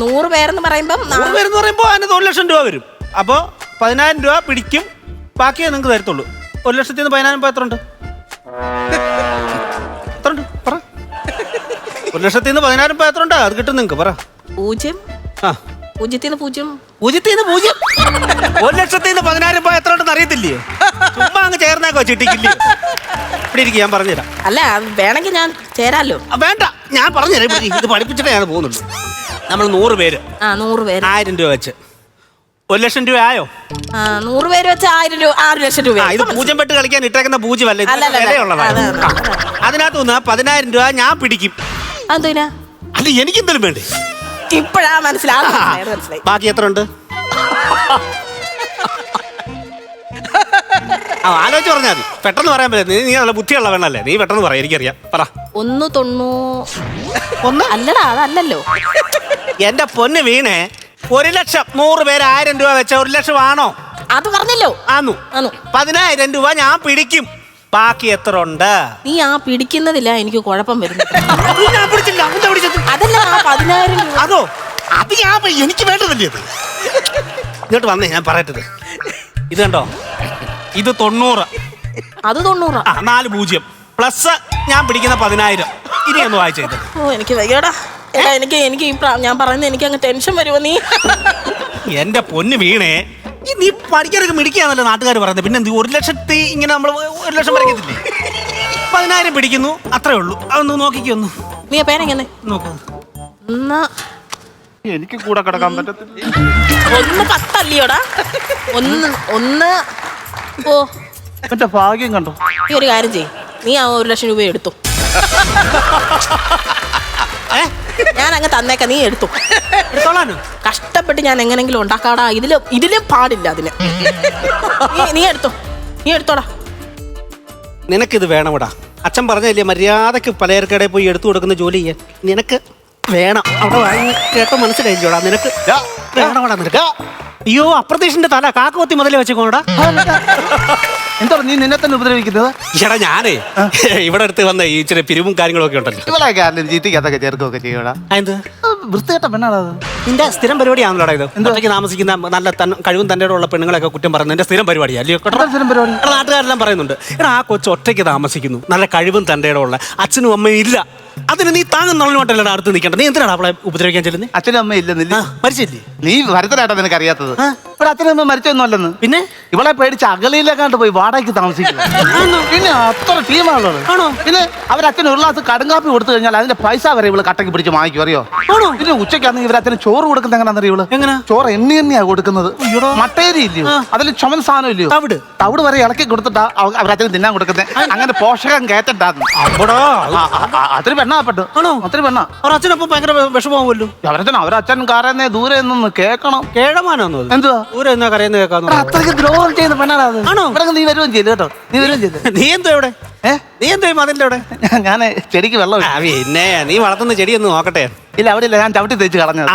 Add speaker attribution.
Speaker 1: നൂറ് പേരെന്ന് പറയുമ്പം
Speaker 2: നൂറ് പേരെന്ന് പറയുമ്പോൾ അതിന് ഒരു ലക്ഷം രൂപ വരും. അപ്പോൾ പതിനായിരം രൂപ പിടിക്കും. ബാക്കിയേ നിങ്ങൾക്ക് തരത്തുള്ളൂ. ഒരു ലക്ഷത്തി നിന്ന് പതിനായിരം രൂപ എത്ര ഉണ്ട് എത്ര ഉണ്ട് പറ. ഒരു ലക്ഷത്തി നിന്ന് പതിനായിരം രൂപ എത്ര ഉണ്ട് അത് കിട്ടും നിങ്ങൾക്ക്. പറ.
Speaker 1: പൂജ്യം?
Speaker 2: ആ.
Speaker 1: പൂജ്യത്തിന് പൂജ്യം?
Speaker 2: പൂജ്യത്തിന് പൂജ്യം? ഒരു ലക്ഷത്തിൽ നിന്ന് പതിനായിരം രൂപ എത്ര ഉണ്ടെന്ന് അറിയത്തില്ലേ? ചുമ്മാ അങ്ങ് ചേർന്നേക്കോ ചിട്ടിക്കില്ലേ ഇവിടെ ഇരിക്കും ഞാൻ പറഞ്ഞുതരാം.
Speaker 1: അല്ല വേണമെങ്കിൽ ഞാൻ ചേരാലോ?
Speaker 2: വേണ്ട. ഞാൻ പറഞ്ഞുതരാം. ഇത് പഠിപ്പിച്ചിട്ടേ ഞാൻ പോകുന്നുള്ളൂ. നമ്മൾ നൂറ് പേര്.
Speaker 1: ആ നൂറ് പേര്.
Speaker 2: ആയിരം രൂപ വെച്ച്. ഒരു ലക്ഷം രൂപ ആയോ?
Speaker 1: ആ നൂറ് പേര് വെച്ച് ആയിരം രൂപ ആറ് ലക്ഷം രൂപ.
Speaker 2: ആ ഇത് പൂജ്യം പെട്ട് കളിക്കാൻ ഇട്ടേക്കുന്ന പൂജ്യമല്ല ഇത്
Speaker 1: അല്ല, അല്ല, അല്ല.
Speaker 2: വിലയുള്ളതാണ്
Speaker 1: അതെ, അതെ.
Speaker 2: അതിനകത്ത് നിന്ന് പതിനായിരം രൂപ ഞാൻ പിടിക്കും.
Speaker 1: അതെന്തിനാ?
Speaker 2: അല്ല എനിക്കെന്തെങ്കിലും വേണ്ടേ?
Speaker 1: ഇപ്പോഴാ മനസ്സിലായി
Speaker 2: ബാക്കി എത്ര ഉണ്ട്? ആ ആലോചിച്ച് പറഞ്ഞാൽ മതി. പെട്ടെന്ന് പറയാൻ പറ്റില്ല. നീ നീ നല്ല ബുദ്ധിയുള്ള വേണല്ലേ നീ പെട്ടെന്ന് പറയാം എനിക്കറിയാം. പറ.
Speaker 1: ഒന്ന് തൊണ്ണൂ
Speaker 2: ഒന്ന്?
Speaker 1: അല്ലടാ അതല്ലല്ലോ.
Speaker 2: എന്റെ പൊന്ന് വീണേ ഒരു ലക്ഷം നൂറ് പേര് ആയിരം രൂപ വെച്ച ഒരു ലക്ഷം ആണോ?
Speaker 1: അത് പറഞ്ഞല്ലോ.
Speaker 2: ആന്നു.
Speaker 1: ആന്നു.
Speaker 2: പതിനായിരം രൂപ ഞാൻ പിടിക്കും. ബാക്കി എത്ര ഉണ്ട്?
Speaker 1: നീ ആ പിടിക്കുന്നതില്ല എനിക്ക് കുഴപ്പം വരുന്നത്.
Speaker 2: അത് ഞാൻ പിടിച്ചില്ല എന്താ പിടിച്ചത്?
Speaker 1: അതല്ല ആ പതിനായിരം രൂപ?
Speaker 2: അതോ? അത് ഞാൻ എനിക്ക് വേണ്ടതല്ലേ അത് ഇങ്ങോട്ട് വന്നേ ഞാൻ പറയട്ടത് ഇത് കണ്ടോ? ഇത് തൊണ്ണൂറ്.
Speaker 1: അത് തൊണ്ണൂറാ.
Speaker 2: ആ നാല് പൂജ്യം. പ്ലസ് ഞാൻ പിടിക്കുന്ന പതിനായിരം. ഇനി ഒന്ന് വായിച്ചത്
Speaker 1: ഓ എനിക്ക് വയ്യടാ. എടാ എനിക്ക് എനിക്ക് ഈ പ്രാ- ഞാൻ പറയുന്നത് എനിക്ക് അങ്ങ് ടെൻഷൻ വരുമോ നീ?
Speaker 2: എന്റെ പൊന്ന് വീണേ ഈ നീ പഠിക്കാനൊക്കെ മിടിക്കാന്നല്ലോ നാട്ടുകാർ പറയുന്നത്. പിന്നെ എന്ത് ഒരു ലക്ഷത്തി ഇങ്ങനെ നമ്മൾ ഒരു ലക്ഷം വരയ്ക്കത്തില്ലേ? പതിനായിരം പിടിക്കുന്നു അത്രേ ഉള്ളൂ. അതൊന്ന് നോക്കിക്കൊന്ന്.
Speaker 1: നീ പേരെങ്ങനെ
Speaker 2: നോക്കൂ.
Speaker 1: ഒന്ന്.
Speaker 3: എനിക്ക് കൂടെ കിടക്കാൻ പറ്റത്തില്ല.
Speaker 1: ഒന്ന് പത്തല്ലയോടാ? ഒന്ന് ഒന്ന്. ഓ
Speaker 3: മറ്റേ ഭാഗ്യം കണ്ടോ?
Speaker 1: ഈ ഒരു കാര്യം ചെയ് നീ ആ ഒരു ലക്ഷം രൂപ എടുത്തു.
Speaker 2: ഏ?
Speaker 1: ഞാൻ അങ്ങ് തന്നേക്ക നീ എടുത്തു.
Speaker 2: എടുത്തോളാനോ?
Speaker 1: കഷ്ടപ്പെട്ട് ഞാൻ എങ്ങനെങ്കിലും ഉണ്ടാക്കാടാ. ഇതിൽ ഇതിലും പാടില്ല അതിന്. നീ നീ എടുത്തോ. നീ എടുത്തോടാ.
Speaker 2: നിനക്കിത് വേണമടാ അച്ഛൻ പറഞ്ഞല്ലേ മര്യാദയ്ക്ക് പലചരക്കടയിൽ പോയി എടുത്തു കൊടുക്കുന്ന ജോലി ചെയ്യാൻ. നിനക്ക് വേണം. അവിടെ വാങ്ങി കേട്ടോ മനസ്സിലായില്ലോടാ. നിനക്ക് വേണമടാ നിനക്ക്. അയ്യോ അപ്രതീക്ഷിന്റെ തല കാക്കവത്തി മുതലേ വെച്ചേക്കോടാ
Speaker 3: എന്താ നീ നിന്നെ തന്നെ ഉപദ്രവിക്കുന്നത്?
Speaker 2: ചേട്ടാ ഞാനേ ഇവിടെ അടുത്ത് വന്ന ഈ ഇച്ചിരി പിരിവും കാര്യങ്ങളൊക്കെ ഉണ്ടല്ലോ.
Speaker 3: ഇവളെ കാരണം ചീറ്റിക്കത്തൊക്കെ ചേർക്കുകയൊക്കെ ചെയ്യടാ
Speaker 2: എന്ത്?
Speaker 3: വൃത്തികെട്ട പെണ്ണാടാ അത്.
Speaker 2: നിന്റെ സ്ഥിരം പരിപാടിയാണല്ലോ ഇത്. എന്തൊക്കെ താമസിക്കുന്ന നല്ല തൻ- കഴിവും തന്റെ ഉള്ള പെണ്ണുങ്ങളൊക്കെ കുറ്റം പറയുന്നത് എന്റെ സ്ഥിരം പരിപാടിയാ അല്ലയോ?
Speaker 3: സ്ഥിരം പരിപാടി?
Speaker 2: എടാ, നാട്ടുകാരെല്ലാം പറയുന്നുണ്ട് എടാ ആ കൊച്ചു ഒറ്റയ്ക്ക് താമസിക്കുന്നു നല്ല കഴിവും തന്റെ ഉള്ള അച്ഛനും അമ്മയും ഇല്ല. അതിന് നീ താങ്ങുന്നവട്ടല്ലടാ അടുത്ത് നിൽക്കണ്ട നീ എന്തിനാണ് അവളെ ഉപദ്രവിക്കാൻ ചെല്ലുന്നത്
Speaker 3: അച്ഛനും അമ്മ ഇല്ലെന്നില്ല
Speaker 2: മരിച്ചില്ലേ?
Speaker 3: നീ വരുത്തനായിട്ടാ നിനക്ക് അറിയാത്തത് ഇവിടെ അച്ഛനും അമ്മ മരിച്ചൊന്നും അല്ലെന്ന്.
Speaker 2: പിന്നെ?
Speaker 3: ഇവളെ പേടിച്ച് അകലയിലേക്കാണ്ട് പോയി വാടകയ്ക്ക് താമസിക്കുന്നു പിന്നെ അത്ര ടീമാണുള്ളത്.
Speaker 2: ആണോ?
Speaker 3: പിന്നെ അവരച്ഛന് ഒരു ഗ്ലാസ് കടുങ്കാപ്പി കൊടുത്തു കഴിഞ്ഞാൽ അതിന്റെ പൈസ വരെ ഇവൾ കട്ടക്ക് പിടിച്ച് വാങ്ങിക്കും അറിയോ?
Speaker 2: ആണോ?
Speaker 3: പിന്നെ ഉച്ചയ്ക്കാണെങ്കിൽ ഇവരച്ഛന് ചോറ് കൊടുക്കുന്ന എങ്ങനെയാണെന്നറിയോ ഇവൾ?
Speaker 2: എങ്ങനെ?
Speaker 3: ചോറ് എണ്ണി എണ്ണിയാ കൊടുക്കുന്നത്. മട്ടേരി ഇല്ലയോ. അതിൽ ചുമൻ സാധനം ഇല്ലയോ?
Speaker 2: തവിട്.
Speaker 3: തവിട് വരെ ഇളക്കി കൊടുത്തിട്ടാ അവ- അവരച്ഛന് തിന്നാൻ കൊടുക്കുന്നത് അങ്ങനെ പോഷകം കയറ്റണ്ടാന്ന്.
Speaker 2: അമ്പടാ.
Speaker 3: പെണ്ണാപ്പെട്ടു
Speaker 2: ആണോ?
Speaker 3: അതൊരു പെണ്ണാ.
Speaker 2: അവർ അച്ഛനപ്പം ഭയങ്കര വിഷമാവുമല്ലോ
Speaker 3: അവരച്ഛൻ അവരച്ഛൻ കാരന്നെ ദൂരെ നിന്ന് കേൾക്കണം.
Speaker 2: കേഴമാനാന്നോ?
Speaker 3: എന്തുവാ?
Speaker 2: ദൂരെ എന്നാ കരയെന്ന് കേൾക്കാന്ന്
Speaker 3: അത്രയ്ക്ക് ദ്രോഹം ചെയ്യുന്ന പെണ്ണാണ് അത്.
Speaker 2: ആണോ?
Speaker 3: ഇവിടെ നീ വരുകയും ചെയ്തു കേട്ടോ. നീ വരുകയും ചെയ്തു.
Speaker 2: നീ എന്തോ ഇവിടെ? നീ എന്തോ അതിന്റെ അവിടെ?
Speaker 3: ഞാൻ ചെടിക്ക് വെള്ളം
Speaker 2: പിന്നെ നീ വളർത്തുന്ന ചെടി ഒന്ന് നോക്കട്ടെ.
Speaker 3: ഇല്ല അവിടെ ഇല്ല ഞാൻ ചവിട്ടി തേച്ച് കളഞ്ഞത്.